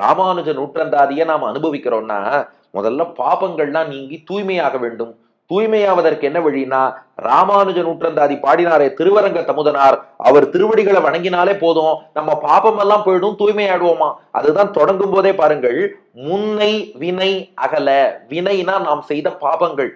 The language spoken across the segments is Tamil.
ராமானுஜ நூற்றந்தாதியை நாம் அனுபவிக்கிறோம்னா முதல்ல பாபங்கள்லாம் நீங்கி தூய்மையாக வேண்டும். தூய்மையாவதற்கு என்ன வழினா ராமானுஜ நூற்றந்தாதி பாடினாரே திருவரங்க தமுதனார். அவர் திருவடிகளை வணங்கினாலே போதும். நம்ம பாபம் எல்லாம் போயிடும் தூய்மையாடுவோமா? அதுதான் தொடங்கும் போதே பாருங்கள் முன்னை வினை அகல வினைனா நாம் செய்த பாபங்கள்.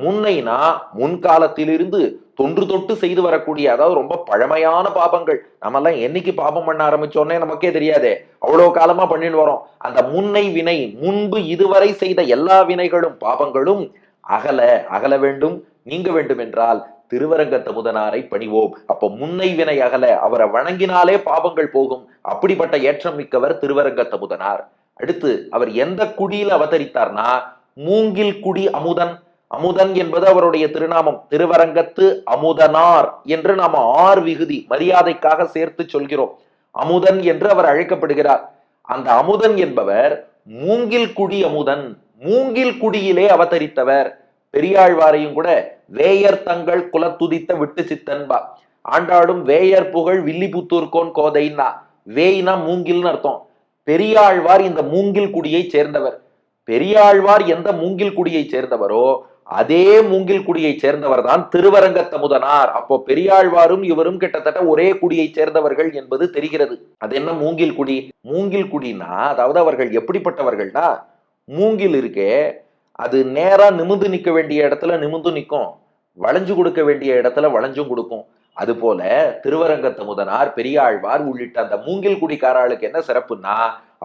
முன்னைனா முன்காலத்திலிருந்து தொன்று தொட்டு செய்து வரக்கூடிய அதாவது ரொம்ப பழமையான பாபங்கள். நம்மெல்லாம் என்னைக்கு பாபம் பண்ண ஆரம்பிச்சோன்னே நமக்கே தெரியாதே. அவ்வளவு காலமா பண்ணிட்டு வரோம். அந்த முன்னை வினை முன்பு இதுவரை செய்த எல்லா வினைகளும் பாபங்களும் அகல அகல வேண்டும் நீங்க வேண்டும் என்றால் திருவரங்க தமுதனாரை பணிவோம். அப்ப முன்னை வினை அகல அவரை வணங்கினாலே பாபங்கள் போகும். அப்படிப்பட்ட ஏற்றம் மிக்கவர் திருவரங்கத்த முதனார் அடுத்து அவர் எந்த குடியில் அவதரித்தார்னா மூங்கில் குடி அமுதன். அமுதன் என்பது அவருடைய திருநாமம். திருவரங்கத்து அமுதனார் என்று நாம ஆர் விகுதி மரியாதைக்காக சேர்த்து சொல்கிறோம். அமுதன் என்று அவர் அழைக்கப்படுகிறார். அந்த அமுதன் என்பவர் மூங்கில் குடி அமுதன். மூங்கில் குடியிலே அவதரித்தவர். பெரியாழ்வாரையும் கூட வேயர் தங்கள் குலத்துதித்த விட்டு சித்தன்பா. ஆண்டாடும் வேயர் புகழ் வில்லிபுத்தூர்கோன் கோதைன்னா. வேய்னா மூங்கில்னு அர்த்தம். பெரியாழ்வார் இந்த மூங்கில் குடியை சேர்ந்தவர். பெரியாழ்வார் எந்த மூங்கில் குடியை சேர்ந்தவரோ அதே மூங்கில் குடியை சேர்ந்தவர் தான் திருவரங்கத்தமுதனார். அப்போ பெரியாழ்வாரும் இவரும் கிட்டத்தட்ட ஒரே குடியை சேர்ந்தவர்கள் என்பது தெரிகிறது. அது என்ன மூங்கில் குடி? மூங்கில் குடினா அதாவது அவர்கள் எப்படிப்பட்டவர்கள்னா மூங்கில் இருக்கே அது நேரா நிமிந்து நிக்க வேண்டிய இடத்துல நிமிந்து நிற்கும் வளைஞ்சு கொடுக்க வேண்டிய இடத்துல வளைஞ்சும் கொடுக்கும். அதுபோல திருவரங்கத்தமுதனார் பெரியாழ்வார் உள்ளிட்ட அந்த மூங்கில் குடிக்காராளுக்கு என்ன சிறப்புன்னா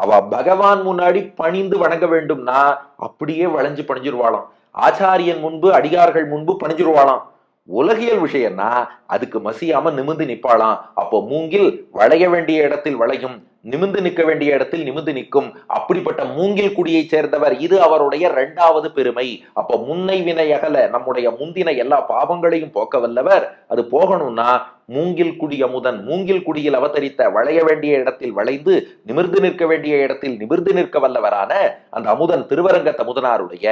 அவ பகவான் முன்னாடி பணிந்து வணங்க வேண்டும்னா அப்படியே வளைஞ்சு பணிஞ்சிருவாளாம். ஆச்சாரியன் முன்பு அடியார்கள் முன்பு பணிஞ்சிருவாளாம். உலகியல் விஷயம்னா அதுக்கு மசியாம நிமிந்து நிப்பாளாம் அப்போ மூங்கில் வளைய வேண்டிய இடத்தில் வளையும். நிமிந்து நிற்க வேண்டிய இடத்தில் நிமிந்து நிற்கும். அப்படிப்பட்ட மூங்கில் குடியை சேர்ந்தவர் இது அவருடைய இரண்டாவது பெருமை. அப்போ முன்னை வினை அகல நம்முடைய முந்தின எல்லா பாவங்களையும் போக்க வல்லவர். அது போகணும்னா மூங்கில் குடி அமுதன் மூங்கில் குடியில் அவதரித்த வளைய வேண்டிய இடத்தில் வளைந்து நிமிர்ந்து நிற்க வேண்டிய இடத்தில் நிமிர்ந்து நிற்க வல்லவரான அந்த அமுதன் திருவரங்க தமுதனாருடைய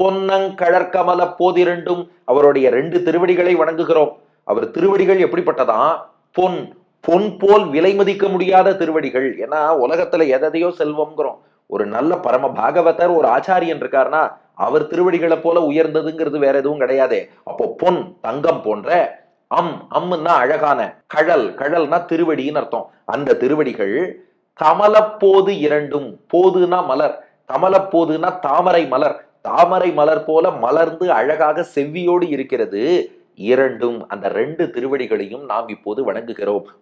பொன்னங்கழற்கமல போதிரண்டும் அவருடைய ரெண்டு திருவடிகளை வணங்குகிறோம். அவர் திருவடிகள் எப்படிப்பட்டதா? பொன் பொன் போல் விலை மதிக்க முடியாத திருவடிகள். ஏன்னா உலகத்துல எதையோ செல்வம்ங்கிறோம். ஒரு நல்ல பரம பாகவதர் ஒரு ஆச்சாரியன் இருக்காருன்னா அவர் திருவடிகளை போல உயர்ந்ததுங்கிறது வேற எதுவும் கிடையாது. அப்போ பொன் தங்கம் போன்ற அம் அம்முன்னா அழகான கழல் கழல்னா திருவடின்னு அர்த்தம். அந்த திருவடிகள் தமலப்போது இரண்டும் போதுனா மலர் தமலப்போதுனா தாமரை மலர் தாமரை மலர் போல மலர்ந்து அழகாக செவ்வியோடு இருக்கிறது. இரண்டும் அந்த ரெண்டு திருவடிகளையும் நாம் இப்போது வணங்குகிறோம்.